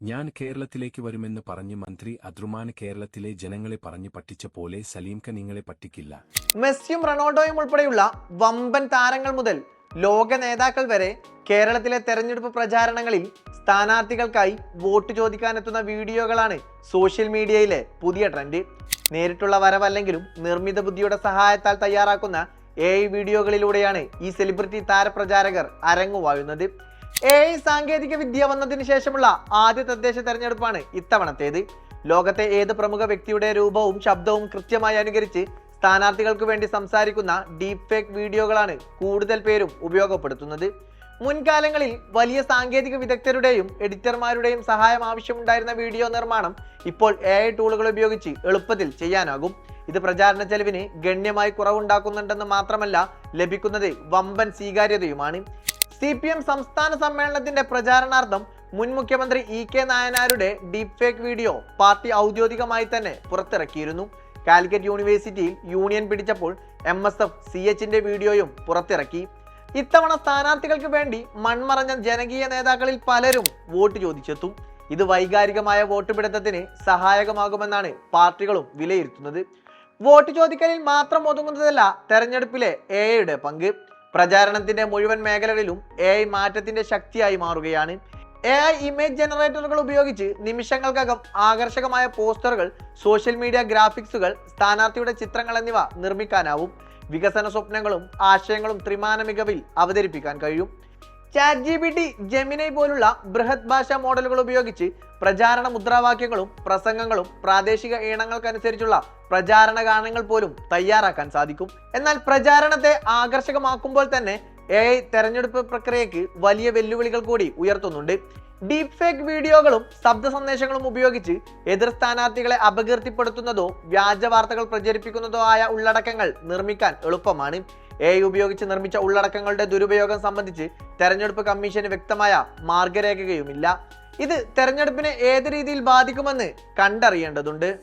ഞാൻ കേരളത്തിലേക്ക് വരുമെന്ന് പറഞ്ഞ് മന്ത്രി അദ്രുമാൻ കേരളത്തിലെ ജനങ്ങളെ പറഞ്ഞു പറ്റിച്ച പോലെ സലീംക നിങ്ങളെ പറ്റിക്കില്ല. മെസ്സിയും റൊണാൾഡോയും ഉൾപ്പെടെയുള്ള വമ്പൻ താരങ്ങൾ മുതൽ ലോക നേതാക്കൾ വരെ കേരളത്തിലെ തെരഞ്ഞെടുപ്പ് പ്രചാരണങ്ങളിൽ സ്ഥാനാർത്ഥികൾക്കായി വോട്ട് ചോദിക്കാനെത്തുന്ന വീഡിയോകളാണ് സോഷ്യൽ മീഡിയയിലെ പുതിയ ട്രെൻഡ് നേരിട്ടുള്ള വരവല്ലെങ്കിലും നിർമ്മിത ബുദ്ധിയുടെ സഹായത്താൽ തയ്യാറാക്കുന്ന എ വീഡിയോകളിലൂടെയാണ് ഈ സെലിബ്രിറ്റി താരപ്രചാരകർ അരങ്ങുവാഴുന്നത്. എ ഐ സാങ്കേതിക വിദ്യ വന്നതിന് ശേഷമുള്ള ആദ്യ തദ്ദേശ തെരഞ്ഞെടുപ്പാണ് ഇത്തവണത്തേത്. ലോകത്തെ ഏത് പ്രമുഖ വ്യക്തിയുടെ രൂപവും ശബ്ദവും കൃത്യമായി അനുകരിച്ച് സ്ഥാനാർത്ഥികൾക്ക് വേണ്ടി സംസാരിക്കുന്ന ഡീപ് ഫേക്ക് വീഡിയോകളാണ് കൂടുതൽ പേരും ഉപയോഗപ്പെടുത്തുന്നത്. മുൻകാലങ്ങളിൽ വലിയ സാങ്കേതിക വിദഗ്ധരുടെയും എഡിറ്റർമാരുടെയും സഹായം ആവശ്യമുണ്ടായിരുന്ന വീഡിയോ നിർമ്മാണം ഇപ്പോൾ എ ഐ ടൂളുകൾ ഉപയോഗിച്ച് എളുപ്പത്തിൽ ചെയ്യാനാകും. ഇത് പ്രചാരണ ചെലവിന് ഗണ്യമായി കുറവുണ്ടാക്കുന്നുണ്ടെന്ന് മാത്രമല്ല ലഭിക്കുന്നത് വമ്പൻ സ്വീകാര്യതയുമാണ്. സി പി എം സംസ്ഥാന സമ്മേളനത്തിന്റെ പ്രചാരണാർത്ഥം മുൻ മുഖ്യമന്ത്രി ഇ കെ നായനാരുടെ ഡീപ് ഫേക്ക് വീഡിയോ പാർട്ടി ഔദ്യോഗികമായി തന്നെ പുറത്തിറക്കിയിരുന്നു. കാലിക്കറ്റ് യൂണിവേഴ്സിറ്റിയിൽ യൂണിയൻ പിടിച്ചപ്പോൾ എം എസ് എഫ് സി എച്ചിന്റെ വീഡിയോയും പുറത്തിറക്കി. ഇത്തവണ സ്ഥാനാർത്ഥികൾക്ക് വേണ്ടി മൺമറഞ്ഞ ജനകീയ നേതാക്കളിൽ പലരും വോട്ട് ചോദിച്ചെത്തും. ഇത് വൈകാരികമായ വോട്ട് പിടുത്തത്തിന് സഹായകമാകുമെന്നാണ് പാർട്ടികളും വിലയിരുത്തുന്നത്. വോട്ട് ചോദിക്കലിൽ മാത്രം ഒതുങ്ങുന്നതല്ല തെരഞ്ഞെടുപ്പിലെ എ പങ്ക്. പ്രചാരണത്തിന്റെ മുഴുവൻ മേഖലകളിലും എ ഐ മാറ്റത്തിന്റെ ശക്തിയായി മാറുകയാണ്. എ ഐ ഇമേജ് ജനറേറ്ററുകൾ ഉപയോഗിച്ച് നിമിഷങ്ങൾക്കകം ആകർഷകമായ പോസ്റ്ററുകൾ സോഷ്യൽ മീഡിയ ഗ്രാഫിക്സുകൾ സ്ഥാനാർത്ഥിയുടെ ചിത്രങ്ങൾ എന്നിവ നിർമ്മിക്കാനാവും. വികസന സ്വപ്നങ്ങളും ആശയങ്ങളും ത്രിമാന മികവിൽ അവതരിപ്പിക്കാൻ കഴിയും. Chat G P T Gemini പോലുള്ള ബൃഹത് ഭാഷാ മോഡലുകൾ ഉപയോഗിച്ച് പ്രചാരണ മുദ്രാവാക്യങ്ങളും പ്രസംഗങ്ങളും പ്രാദേശിക ഈണങ്ങൾക്കനുസരിച്ചുള്ള പ്രചാരണ ഗാനങ്ങൾ പോലും തയ്യാറാക്കാൻ സാധിക്കും. എന്നാൽ പ്രചാരണത്തെ ആകർഷകമാക്കുമ്പോൾ തന്നെ എ ഐ തെരഞ്ഞെടുപ്പ് പ്രക്രിയയ്ക്ക് വലിയ വെല്ലുവിളികൾ കൂടി ഉയർത്തുന്നുണ്ട്. ഡീപ് ഫേക്ക് വീഡിയോകളും ശബ്ദ സന്ദേശങ്ങളും ഉപയോഗിച്ച് എതിർ സ്ഥാനാർത്ഥികളെ അപകീർത്തിപ്പെടുത്തുന്നതോ വ്യാജ വാർത്തകൾ പ്രചരിപ്പിക്കുന്നതോ ആയ ഉള്ളടക്കങ്ങൾ നിർമ്മിക്കാൻ എളുപ്പമാണ്. എ ഉപയോഗിച്ച് നിർമ്മിച്ച ഉള്ളടക്കങ്ങളുടെ ദുരുപയോഗം സംബന്ധിച്ച് തെരഞ്ഞെടുപ്പ് കമ്മീഷന് വ്യക്തമായ മാർഗരേഖയുമില്ല. ഇത് തെരഞ്ഞെടുപ്പിനെ ഏത് രീതിയിൽ ബാധിക്കുമെന്ന് കണ്ടറിയേണ്ടതുണ്ട്.